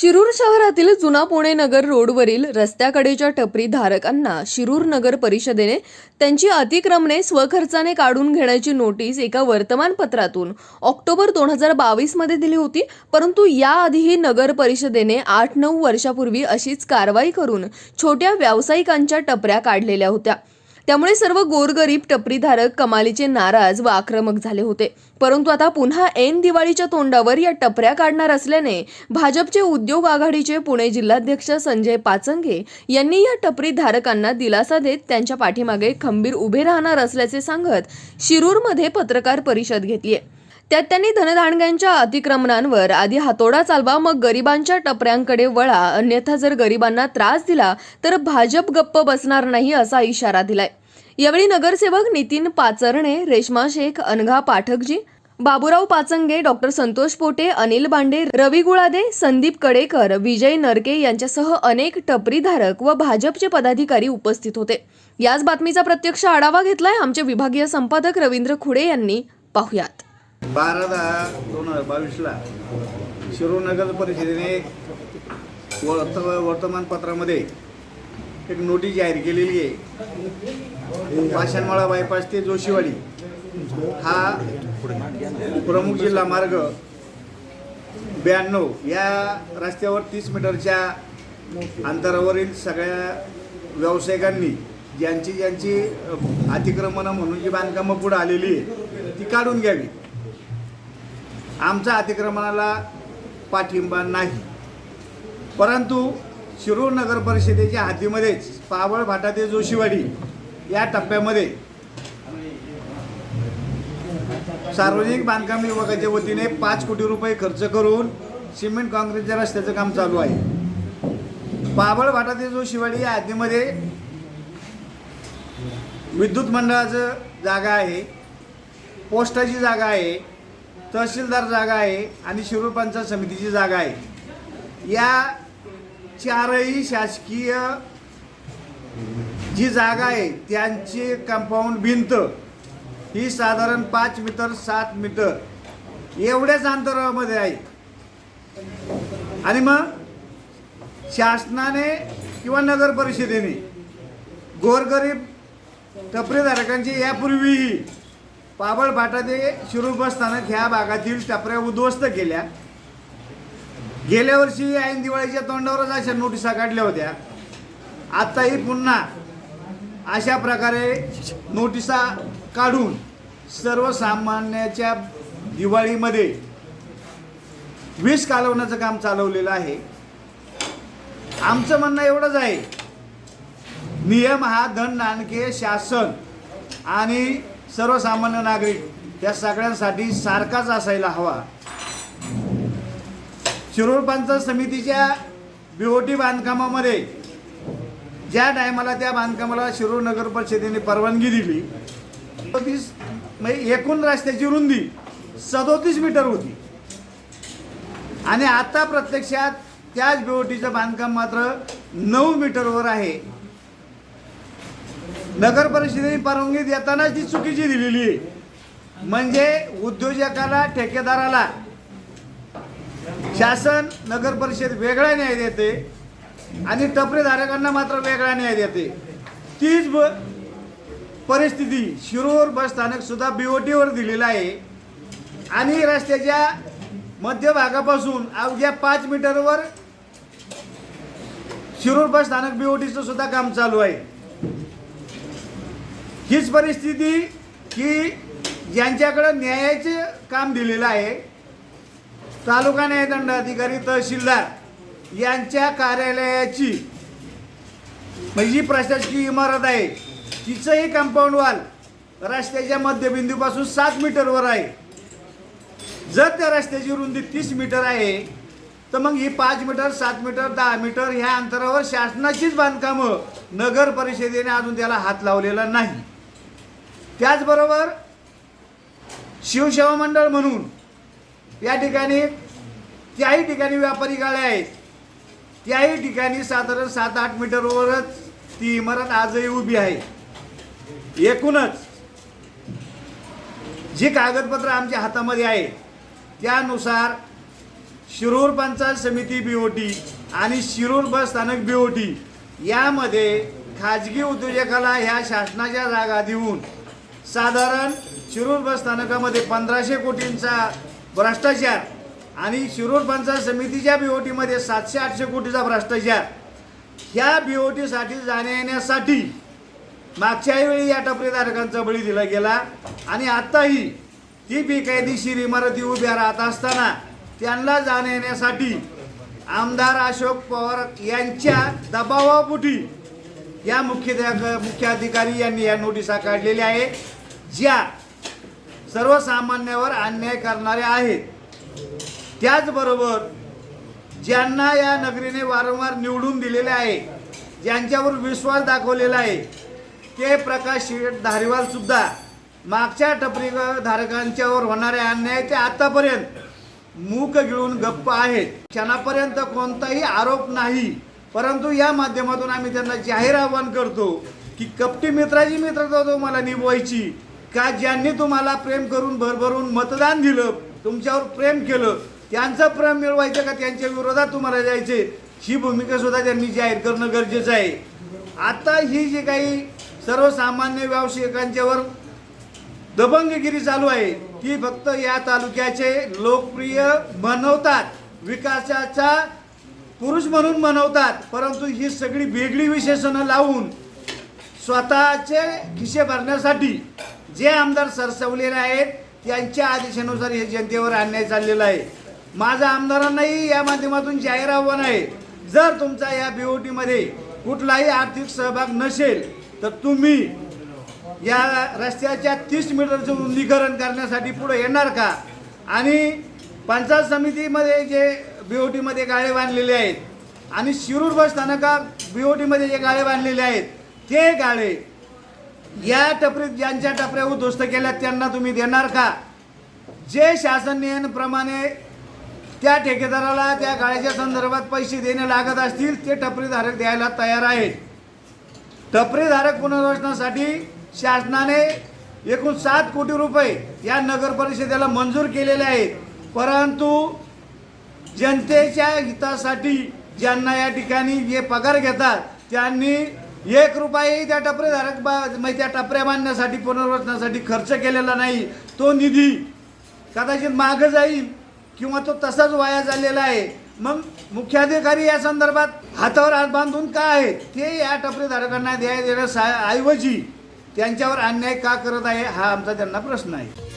शिरूर शहरातील जुना पुणे नगर रोडवरील रस्त्याकडेच्या टपरी धारकांना शिरूर नगर परिषदेने त्यांची अतिक्रमणे स्वखर्चाने काढून घेण्याची नोटीस एका वर्तमानपत्रातून ऑक्टोबर दोन हजार बावीसमध्ये दिली होती. परंतु याआधीही नगर परिषदेने आठ नऊ वर्षापूर्वी अशीच कारवाई करून छोट्या व्यावसायिकांच्या टपऱ्या काढलेल्या होत्या. त्यामुळे सर्व गोरगरीब टपरीधारक कमालीचे नाराज व आक्रमक झाले होते. परंतु आता पुन्हा ऐन दिवाळीच्या तोंडावर या टपऱ्या काढणार असल्याने भाजपचे उद्योग आघाडीचे पुणे जिल्हाध्यक्ष संजय पाचंगे यांनी या टपरी धारकांना दिलासा देत त्यांच्या पाठीमागे खंबीर उभे राहणार असल्याचे सांगत शिरूरमध्ये पत्रकार परिषद घेतली आहे त्यात त्यांनी धनधानग्यांच्या अतिक्रमणांवर आधी हातोडा चालवा मग गरिबांच्या टपऱ्यांकडे वळा. अन्यथा जर गरिबांना त्रास दिला तर भाजप गप्प बसणार नाही असा इशारा दिलाय. यावेळी नगरसेवक नितीन पाचरणे रेश्मा शेख अनघा पाठकजी बाबुराव पाचंगे डॉक्टर संतोष पोटे अनिल बांडे रवी गुळादे संदीप कडेकर विजय नरके यांच्यासह अनेक टपरीधारक व भाजपचे पदाधिकारी उपस्थित होते. याच बातमीचा प्रत्यक्ष आढावा घेतलाय आमचे विभागीय संपादक रवींद्र खुडे यांनी. पाहुयात. बारा दहा दोन हजार बावीसला शिरूर नगर परिषदेने वर्त वर्तमानपत्रामध्ये एक नोटीस जाहीर केलेली आहे. पाषाणमाळा बायपास ते जोशीवाडी हा प्रमुख जिल्हा मार्ग ब्याण्णव या रस्त्यावर तीस मीटरच्या अंतरावरील सगळ्या व्यावसायिकांनी ज्यांची ज्यांची अतिक्रमणं म्हणून जी बांधकामं पुढं आलेली आहे ती काढून घ्यावी. आमचा अतिक्रमणाला पाठिंबा नाही. परंतु शिरूर नगर परिषदेच्या हद्दीमध्येच पावळ भाटा ते जोशीवाडी या टप्प्यामध्ये सार्वजनिक बांधकाम विभागाच्या वतीने पाच कोटी रुपये खर्च करून सिमेंट काँक्रीटच्या रस्त्याचं काम चालू आहे. पाबळ भाटा ते जोशीवाडी या हद्दीमध्ये विद्युत मंडळाचं जागा आहे पोस्टाची जागा आहे तहसीलदार जागा आहे आणि शिरूर पंचायत समितीची जागा आहे. या चारही शासकीय जी जागा आहे त्यांची कंपाऊंड भिंत ही साधारण पाच मीटर सात मीटर एवढ्याच अंतरामध्ये आहे. आणि मग शासनाने किंवा नगर परिषदेने गोरगरीब टपरीधारकांची यापूर्वीही पाबळ भाटा ते शिरूर बस स्थानक ह्या भागातील टपऱ्या उद्ध्वस्त केल्या. गेल्या वर्षी ऐन दिवाळीच्या तोंडावरच अशा नोटिसा काढल्या होत्या. आत्ताही पुन्हा अशा प्रकारे नोटिसा काढून सर्वसामान्याच्या दिवाळीमध्ये वीज कालवण्याचं काम चालवलेलं आहे. आमचं म्हणणं एवढंच आहे. नियम हा धन नाणके शासन आणि सर्वसामान्य नागरिक त्या सगळ्यांसाठी सारखाच असायला हवा. शिरूर पंचायत समितीच्या बीओटी बांधकामामध्ये ज्या टायमाला त्या बांधकामाला शिरूर नगर परिषदेने परवानगी दिली सदोतीस म्हणजे एकूण रस्त्याची रुंदी सदोतीस मीटर होती. आणि आता प्रत्यक्षात त्याच बीओटीचं बांधकाम मात्र नऊ मीटरवर आहे. नगर परिषदेने परवानगी देतानाच ती चुकीची दिलेली आहे. म्हणजे उद्योजकाला ठेकेदाराला शासन नगर परिषद वेगळा न्याय देते आणि टपरेधारकांना मात्र वेगळा न्याय देते. तीच ब परिस्थिती शिरूर बस स्थानक सुद्धा बीओटीवर दिलेलं आहे. आणि रस्त्याच्या मध्यभागापासून अवघ्या पाच मीटरवर शिरूर बस स्थानक बीओटीचं सुद्धा काम चालू आहे. हीच परिस्थिती की ज्यांच्याकडं न्यायाचे काम दिलेलं आहे. तालुका न्यायदंडाधिकारी तहसीलदार यांच्या कार्यालयाची म्हणजे जी प्रशासकीय इमारत आहे तिचंही कंपाऊंड वॉल रस्त्याच्या मध्यबिंदूपासून सात मीटरवर आहे. जर त्या रस्त्याची रुंदी तीस मीटर आहे तर मग ही पाच मीटर सात मीटर दहा मीटर ह्या अंतरावर शासनाचीच बांधकामं नगर परिषदेने अजून त्याला हात लावलेला नाही. त्याचबरोबर शिवसेवा मंडळ म्हणून या ठिकाणी त्याही ठिकाणी व्यापारी गाड्या आहेत. त्याही ठिकाणी साधारण सात आठ मीटरवरच ती इमारत आजही उभी आहे. एकूणच जी कागदपत्र आमच्या हातामध्ये आहे त्यानुसार शिरूर पंचायत समिती बीओटी आणि शिरूर बस स्थानक बीओटी यामध्ये खाजगी उद्योजकाला ह्या शासनाच्या जागा देऊन साधारण शिरूर बस स्थानकामध्ये पंधराशे कोटींचा भ्रष्टाचार आणि शिरूर पंचायत समितीच्या बीओटीमध्ये सातशे आठशे कोटीचा भ्रष्टाचार. ह्या बीओटीसाठी जाण्या येण्यासाठी मागच्याही वेळी या टपरीधारकांचा बळी दिला गेला आणि आत्ताही ती बेकायदेशीर इमारती उभ्या राहत असताना त्यांना जाण्या येण्यासाठी आमदार अशोक पवार यांच्या दबावापोटी या मुख्य मुख्याधिकारी यांनी या नोटिसा काढलेल्या आहेत. ज्या सर्वसामान्यावर अन्याय करणाऱ्या आहेत त्याचबरोबर ज्यांना या नगरीने वारंवार निवडून दिलेले आहे ज्यांच्यावर विश्वास दाखवलेला आहे ते प्रकाश शेठ धारीवाल सुद्धा मागच्या टपरी धारकांच्यावर होणाऱ्या अन्याय ते आतापर्यंत मूक गिळून गप्प आहेत. क्षणापर्यंत कोणताही आरोप नाही परंतु या माध्यमातून आम्ही त्यांना जाहीर आवाहन करतो की कपटी मित्राची मित्रता तुम्हाला निभवायची. का ज्यांनी तुम्हाला प्रेम करून भरभरून मतदान दिलं तुमच्यावर प्रेम केलं त्यांचं प्रेम मिळवायचं का त्यांच्या विरोधात तुम्हाला जायचे? ही भूमिका सुद्धा त्यांनी जाहीर करणं गरजेचं आहे. आता ही जी काही सर्वसामान्य व्यावसायिकांच्यावर दबंगगिरी चालू आहे ती फक्त या तालुक्याचे लोकप्रिय बनवतात विकासाचा पुरुष म्हणून मनवतात परंतु ही सगळी वेगळी विशेषणं लावून स्वतःचे खिसे भरण्यासाठी जे आमदार सरसवलेले आहेत त्यांच्या आदेशानुसार हे जनतेवर अन्याय चाललेला आहे. माझं आमदारांनाही या माध्यमातून जाहीर आव्हान आहे. जर तुमचा या बीओटीमध्ये कुठलाही आर्थिक सहभाग नसेल तर तुम्ही या रस्त्याच्या तीस मीटरचं रुंदीकरण करण्यासाठी पुढे येणार का? आणि पंचायत समितीमध्ये जे बीओटीमध्ये गाळे बांधलेले आहेत आणि शिरूर बस स्थानकात बीओटीमध्ये जे गाळे बांधलेले आहेत ते गाळे या टपरीत ज्यांच्या टपऱ्या उद्ध्वस्त केल्या त्यांना तुम्ही देणार का? जे शासन नियमाप्रमाणे त्या ठेकेदाराला त्या गाळ्याच्या संदर्भात पैसे देणे लागत असतील ते टपरीधारक द्यायला तयार आहेत. टपरीधारक पुनर्वसनासाठी शासनाने एकूण सात कोटी रुपये या नगर परिषदेला मंजूर केलेले आहेत. परंतु जनतेच्या हितासाठी ज्यांना या ठिकाणी जे पगार घेतात त्यांनी एक रुपयाही त्या टपरेधारक बा म्हणजे त्या टपऱ्या बांधण्यासाठी पुनर्वसनासाठी खर्च केलेला नाही. तो निधी कदाचित मागं जाईल किंवा तो तसाच वाया झालेला आहे. मग मुख्याधिकारी या संदर्भात हातावर हात बांधून का आहेत ते या टपरेधारकांना द्याय देण्याऐवजी त्यांच्यावर अन्याय का करत आहे हा आमचा त्यांना प्रश्न आहे.